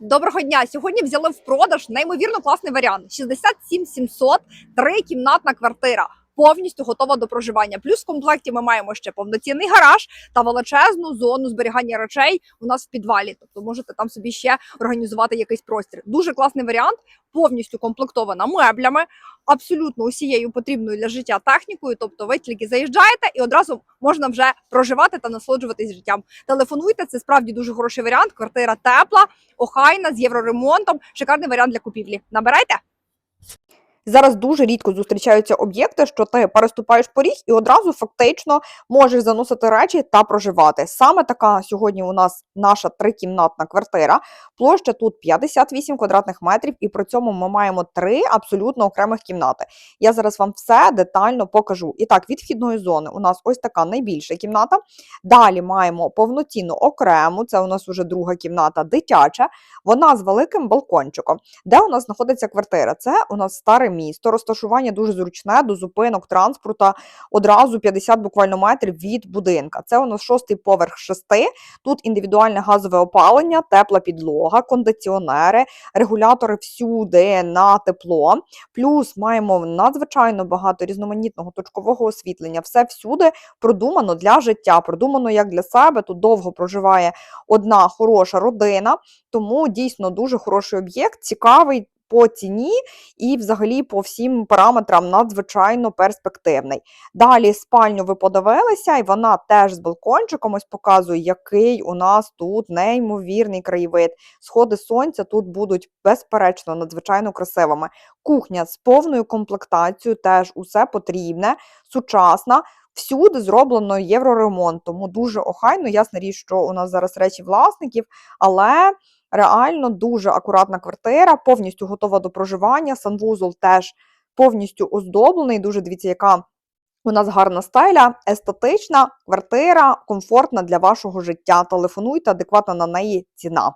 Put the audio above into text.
Доброго дня! Сьогодні взяли в продаж неймовірно класний варіант: 67 700, трикімнатна квартира. Повністю готова до проживання. Плюс в комплекті ми маємо ще повноцінний гараж та величезну зону зберігання речей у нас в підвалі. Тобто можете там собі ще організувати якийсь простір. Дуже класний варіант, повністю комплектована меблями, абсолютно усією потрібною для життя технікою. Тобто, ви тільки заїжджаєте і одразу можна вже проживати та насолоджуватись життям. Телефонуйте, це справді дуже хороший варіант. Квартира тепла, охайна з євроремонтом. Шикарний варіант для купівлі. Набирайте. Зараз дуже рідко зустрічаються об'єкти, що ти переступаєш поріг і одразу фактично можеш заносити речі та проживати. Саме така сьогодні у нас наша трикімнатна квартира. Площа тут 58 квадратних метрів, і при цьому ми маємо три абсолютно окремих кімнати. Я зараз вам все детально покажу. І так, від вхідної зони у нас ось така найбільша кімната. Далі маємо повноцінну окрему, це у нас уже друга кімната, дитяча. Вона з великим балкончиком. Де у нас знаходиться квартира? Це у нас місто, розташування дуже зручне до зупинок транспорта, одразу 50 буквально метрів від будинка. Це у нас шостий поверх шести. Тут індивідуальне газове опалення, тепла підлога, кондиціонери, регулятори всюди на тепло. Плюс маємо надзвичайно багато різноманітного точкового освітлення. Все всюди продумано для життя, продумано як для себе. Тут довго проживає одна хороша родина, тому дійсно дуже хороший об'єкт, цікавий. По ціні і, взагалі, по всім параметрам надзвичайно перспективний. Далі спальню ви подивилися, і вона теж з балкончиком ось показує, який у нас тут неймовірний краєвид. Сходи сонця тут будуть безперечно надзвичайно красивими. Кухня з повною комплектацією, теж усе потрібне, сучасна. Всюди зроблено євроремонт, тому дуже охайно. Ясна річ, що у нас зараз речі власників, але реально дуже акуратна квартира, повністю готова до проживання. Санвузол теж повністю оздоблений. Дуже дивіться, яка у нас гарна стеля, естетична квартира, комфортна для вашого життя. Телефонуйте, адекватна на неї ціна.